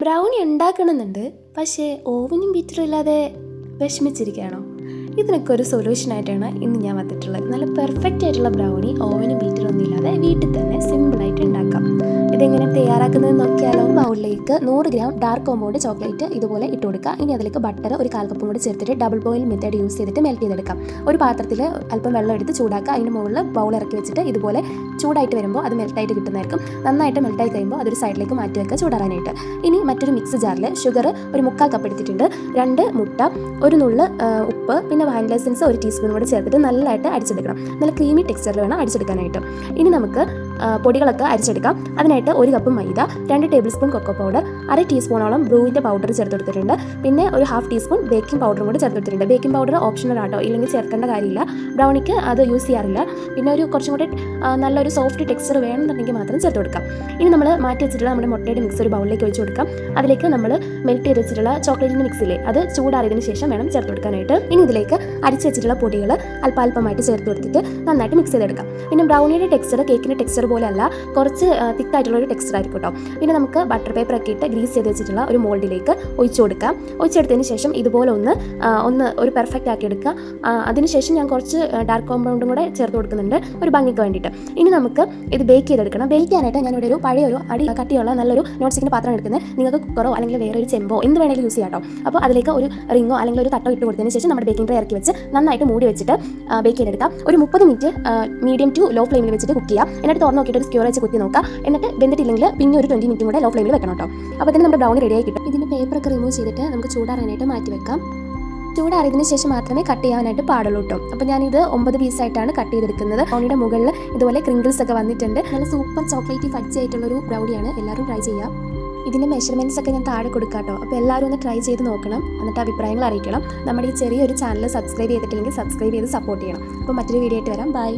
Brownie ഉണ്ടാക്കണമെന്നുണ്ട് പക്ഷേ ഓവനും ബീറ്ററും ഇല്ലാതെ വിഷമിച്ചിരിക്കുകയാണോ? ഇതിനൊക്കെ ഒരു സൊല്യൂഷനായിട്ടാണ് ഇന്ന് ഞാൻ വന്നിട്ടുള്ളത്. നല്ല പെർഫെക്റ്റ് ആയിട്ടുള്ള ബ്രൗണി ഓവനും ബീറ്ററും ഒന്നും ഇല്ലാതെ വീട്ടിൽ തന്നെ സിമ്പിളായിട്ട് ഉണ്ടാക്കാം. ഇതെങ്ങനെ തയ്യാറാക്കുന്നത് നോക്കിയാലോ. ബൗളിലേക്ക് നൂറ് ഗ്രാം ഡാർക്ക് കോമ്പൗണ്ട് ചോക്ലേറ്റ് ഇതുപോലെ ഇട്ട് കൊടുക്കുക. ഇനി അതിലേക്ക് ബട്ടർ ഒരു കാൽ കൂടി ചേർത്തിട്ട് ഡബിൾ ബോയിൽ മെത്തേഡ് യൂസ് ചെയ്തിട്ട് മെൽറ്റ് ചെയ്തെടുക്കാം. ഒരു പാത്രത്തിൽ അല്പം വെള്ളം എടുത്ത് ചൂടാക്കുക. അതിന് മുകളിൽ ബൗൾ ഇറക്കി വെച്ചിട്ട് ഇതുപോലെ ചൂടായിട്ട് വരുമ്പോൾ അത് മെൽറ്റായിട്ട് കിട്ടുന്നതായിരിക്കും. നന്നായിട്ട് മെൽറ്റായി കഴിയുമ്പോൾ അതൊരു സൈഡിലേക്ക് മാറ്റി വെക്കുക ചൂടാറാനായിട്ട്. ഇനി മറ്റൊരു മിക്സ് ജാറിൽ ഷുഗർ ഒരു മുക്കാൽ കപ്പ് എടുത്തിട്ടുണ്ട്. രണ്ട് മുട്ട ഒരു നുള്ള് ഉപ്പ് പിന്നെ വാനില എസൻസ് ഒരു ടീസ്പൂൺ കൂടി ചേർത്തിട്ട് നല്ലതായിട്ട് അടിച്ചെടുക്കണം. നല്ല ക്രീമി ടെക്സ്ചറിൽ വേണം അടിച്ചെടുക്കാനായിട്ട്. ഇനി നമുക്ക് പൊടികളൊക്കെ അരിച്ചെടുക്കാം. അതിനായിട്ട് ഒരു കപ്പ് മൈദ രണ്ട് ടേബിൾ സ്പൂൺ കൊക്കോ പൗഡർ അര ടീസ്പൂണോളം ബ്രൂവിന്റെ പൗഡർ ചേർത്ത് കൊടുത്തിട്ടുണ്ട് പിന്നെ ഒരു ഹാഫ് ടീസ്പൂൺ ബേക്കിംഗ് പൗഡറും കൂടി ചേർത്ത് കൊടുത്തിട്ടുണ്ട് ബേക്കിംഗ് പൗഡർ ഓപ്ഷണൽ ആട്ടോ ഇല്ലെങ്കിൽ ചേർക്കേണ്ട കാര്യമില്ല. ബ്രൗണിക്ക് അത് യൂസ് ചെയ്യാറില്ല. പിന്നെ ഒരു കുറച്ചും കൂടി നല്ലൊരു സോഫ്റ്റ് ടെക്സ്ചർ വേണമെന്നുണ്ടെങ്കിൽ മാത്രം ചേർത്ത് കൊടുക്കാം ഇനി നമ്മൾ മാറ്റി വെച്ചിട്ടുള്ള നമ്മുടെ മുട്ടയുടെ മിക്സ് ഒരു ബൗളിലേക്ക് ഒഴിച്ച് കൊടുക്കാം. അതിലേക്ക് നമ്മൾ മെൽറ്റ് ചെയ്ത് വെച്ചിട്ടുള്ള ചോക്ലേറ്റിന്റെ മിക്സിലെ അത് ചൂടാറിയതിന് ശേഷം വേണം ചേർത്ത് കൊടുക്കാനായിട്ട് ഇനി ഇതിലേക്ക് അരിച്ച് വെച്ചിട്ടുള്ള പൊടികൾ അല്പാൽപ്പമായിട്ട് ചേർത്ത് കൊടുത്തിട്ട് നന്നായിട്ട് മിക്സ് ചെയ്തെടുക്കാം. പിന്നെ ബ്രൗണിയുടെ ടെക്സ്ചർ കേക്കിന്റെ ടെക്സ്ചർ പോലെയല്ല കുറച്ച് തിക്കായിട്ടുള്ള ഒരു ടെക്സ്ചർ ആയിരിക്കും കേട്ടോ പിന്നെ നമുക്ക് ബട്ടർ പേപ്പർ ഒക്കെ ഇട്ട് ഗ്രീസ് ചെയ്ത് വെച്ചിട്ടുള്ള ഒരു മോൾഡിലേക്ക് ഒഴിച്ചു കൊടുക്കാം. ഒഴിച്ചെടുത്തതിന് ശേഷം ഇതുപോലെ ഒന്ന് ഒന്ന് ഒരു പെർഫെക്റ്റ് ആക്കി എടുക്കുക. അതിനുശേഷം ഞാൻ കുറച്ച് ഡാർക്ക് കോമ്പൗണ്ടും കൂടെ ചേർത്ത് കൊടുക്കുന്നുണ്ട് ഒരു ഭംഗിക്ക് വേണ്ടിയിട്ട്. ഇനി നമുക്ക് ഇത് ബേക്ക് ചെയ്തെടുക്കണം. ബേക്ക് ചെയ്യാനായിട്ട് ഞാൻ ഇവിടെ ഒരു പഴയ ഒരു അടി കട്ടിയുള്ള നല്ലൊരു നോൺ സ്റ്റിക്കിന്റെ പാത്രം എടുക്കുന്നത്. നിങ്ങൾക്ക് കുക്കറോ അല്ലെങ്കിൽ വേറെ ഒരു ചെമ്പോ എന്ത് വേണമെങ്കിലും യൂസ് ചെയ്യാം കേട്ടോ അപ്പോൾ അതിലേക്ക് ഒരു റിങ്ങോ അല്ലെങ്കിൽ ഒരു തട്ടോ ഇട്ട് കൊടുത്തതിന് ശേഷം നമ്മുടെ ബേക്കിംഗ് ട്രേ ഇറക്കി വെച്ച് നന്നായിട്ട് മൂടി വെച്ചിട്ട് ബേക്ക് ചെയ്തെടുക്കാം. ഒരു മുപ്പത് മിനിറ്റ് മീഡിയം ടു ലോ ഫ്ലെയിമിൽ വെച്ചിട്ട് കുക്ക് ചെയ്യാം. എന്നിട്ട് തുറന്ന് നോക്കിയിട്ട് ഒരു സ്ക്യൂർ വെച്ച് കുത്തി നോക്കാം. എന്നിട്ട് വെന്തിട്ടില്ലെങ്കിൽ പിന്നെ ഒരു ട്വന്റി മിനിറ്റും കൂടെ ലോ ഫ്ലെയിമിൽ വെക്കണം കേട്ടോ അപ്പോൾ തന്നെ നമ്മുടെ ബ്രൗൺ റെഡിയായി കിട്ടും. ഇതിന്റെ പേപ്പറൊക്കെ റിമൂവ് ചെയ്തിട്ട് നമുക്ക് ചൂടാറാനായിട്ട് മാറ്റി വെക്കാം. ചൂടാറിയതിന് ശേഷം മാത്രമേ കട്ട് ചെയ്യാനായിട്ട് പാടുള്ളൂ കേട്ടോ അപ്പോൾ ഞാനിത് ഒമ്പത് പീസായിട്ടാണ് കട്ട് ചെയ്തെടുക്കുന്നത്. ബ്രൗണിയുടെ മുകളിൽ ഇതുപോലെ ക്രിങ്കിൾസ് ഒക്കെ വന്നിട്ടുണ്ട്. നല്ല സൂപ്പർ ചോക്ലേറ്റ് ഫഡ്ജി ആയിട്ടുള്ളൊരു ബ്രൗണിയാണ് എല്ലാവരും ട്രൈ ചെയ്യാം. ഇതിന്റെ മെഷർമെന്റ്സ് ഒക്കെ ഞാൻ താഴെ കൊടുക്കാം കേട്ടോ അപ്പോൾ എല്ലാവരും ഒന്ന് ട്രൈ ചെയ്ത് നോക്കണം. എന്നിട്ട് അഭിപ്രായങ്ങൾ അറിയിക്കണം. നമ്മുടെ ഈ ചെറിയൊരു ചാനൽ സബ്സ്ക്രൈബ് ചെയ്തിട്ടില്ലെങ്കിൽ സബ്സ്ക്രൈബ് ചെയ്ത് സപ്പോർട്ട് ചെയ്യണം. അപ്പോൾ മറ്റൊരു വീഡിയോ ആയിട്ട് വരാം. ബൈ